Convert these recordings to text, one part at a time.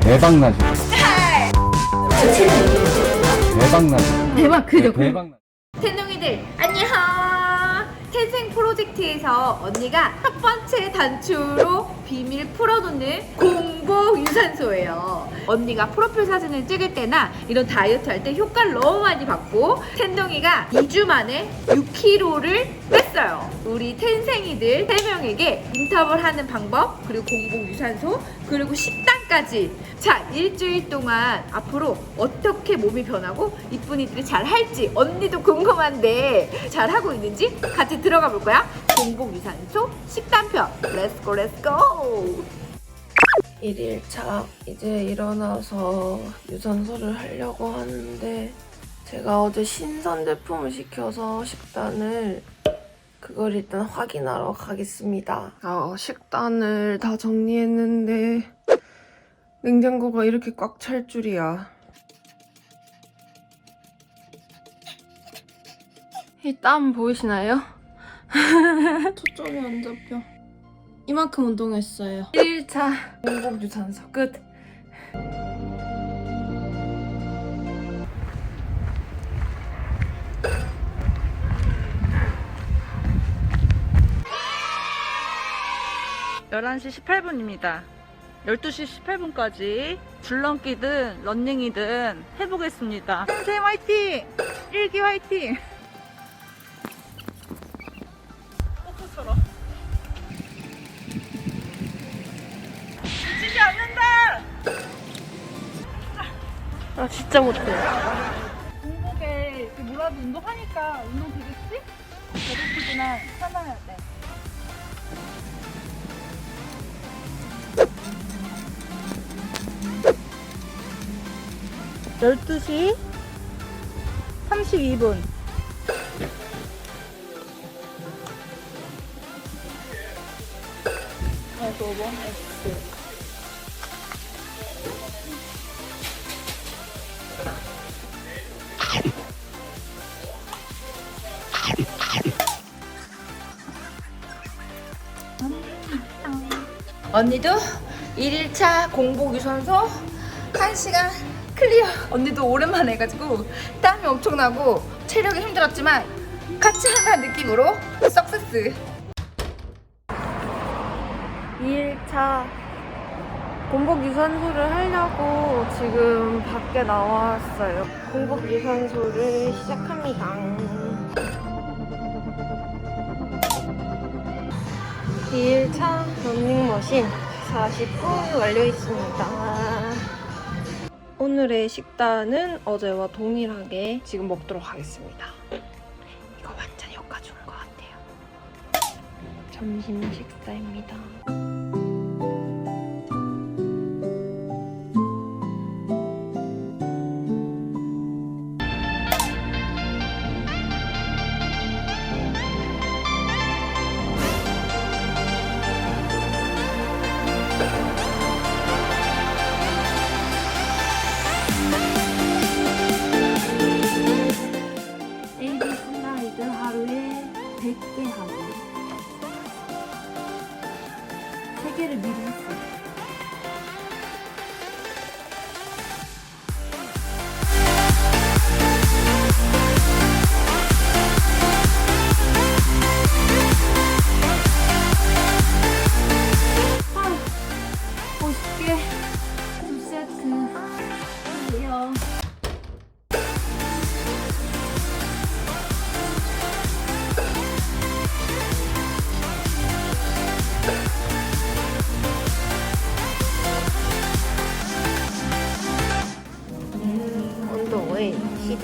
대박 나시고 대박 나시고 대박 그죠? 대박 나. 텐동이들 안녕! 태생 프로젝트에서 언니가 첫 번째 단추로 비밀 풀어놓는 공복 유산소예요. 언니가 프로필 사진을 찍을 때나 이런 다이어트 할 때 효과를 너무 많이 받고 텐동이가 2주 만에 6kg를 뺐어요. 우리 텐생이들 3명에게 인터벌 하는 방법 그리고 공복 유산소 그리고 식단 까지. 자 일주일 동안 앞으로 어떻게 몸이 변하고 이쁜이들이 잘 할지 언니도 궁금한데 잘 하고 있는지 같이 들어가 볼 거야. 공복 유산소 식단편. 렛츠고 렛츠고 1일차 이제 일어나서 유산소를 하려고 하는데 제가 어제 신선 제품을 시켜서 식단을 그걸 일단 확인하러 가겠습니다. 어, 식단을 다 정리했는데 냉장고가 이렇게 꽉 찰 줄이야. 이 땀 보이시나요? 초점이 안 잡혀. 이만큼 운동했어요. 1일차 공복 유산소 끝. 열한 시 18분입니다. 12시 18분까지 줄넘기든 런닝이든 해보겠습니다. 선생님 화이팅! 일기 화이팅! 꽃처럼 지지 않는다! 아 진짜 못해. 공복에 이렇게 뭐라도 운동하니까 운동 되겠지? 배고프지만 참아야 돼. 열두 시 32분. 그래서 5번 X. 언니도 1일차 공복 유산소 1시간 클리어 언니도 오랜만에 해가지고 땀이 엄청 나고 체력이 힘들었지만 같이 한다는 느낌으로 석세스 2일차 공복 유산소를 하려고 지금 밖에 나왔어요. 공복 유산소를 시작합니다. 2일차 런닝머신 40분 완료했습니다. 오늘의 식단은 어제와 동일하게 지금 먹도록 하겠습니다. 이거 완전 효과 좋은 것 같아요. 점심 식사입니다.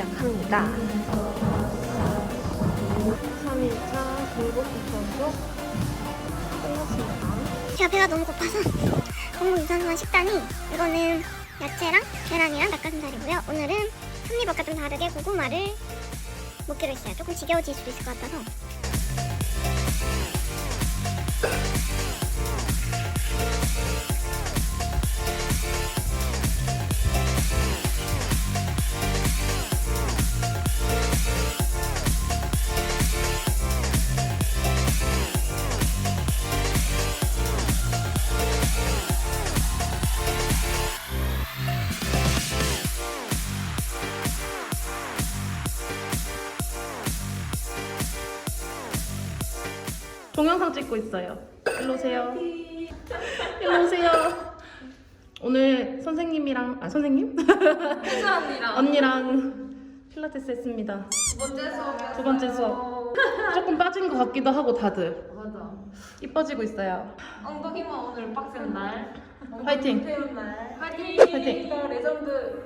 시작합니다. 3일차 공복 유산소 끝났습니다. 제가 배가 너무 고파서 공복 유산소한 식단이 이거는 야채랑 계란이랑 닭가슴살이고요. 오늘은 섭리밥과 좀 다르게 고구마를 먹기로 했어요. 조금 지겨워질 수도 있을 것 같아서 동영상 찍고 있어요. 일로 오세요. 일로 오세요. 오늘 선생님이랑 아 선생님? 언니랑 언니랑 필라테스 했습니다. 두 번째 수업이었어요. 두 번째 수업. 조금 빠진 것 같기도 하고 다들 맞아. 이뻐지고 있어요. 엉덩이만 오늘 빡센 날. 화이팅. 태운 날. 화이팅. 화이팅. 레전드.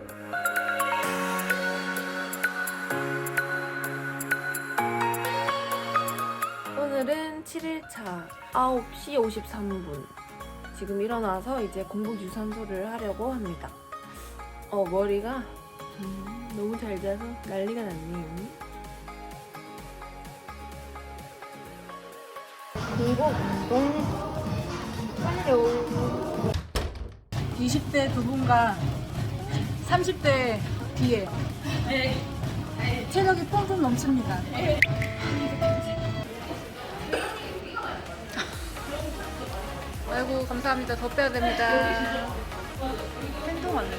오늘은 7일차 9시 53분. 지금 일어나서 이제 공복 유산소를 하려고 합니다. 어, 머리가 음, 너무 잘 자서 난리가 났네요. 공복 운동 완료. 20대 두 분과 30대 뒤에 체력이 뿜뿜 넘칩니다. 아이 감사합니다. 더 빼야 됩니다. 팬통 언니.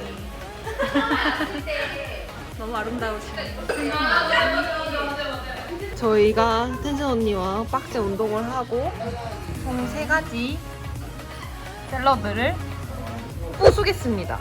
너무 아름다우시네. 저희가 텐션 언니와 빡세 운동을 하고 총 세 가지 샐러드를 부수겠습니다.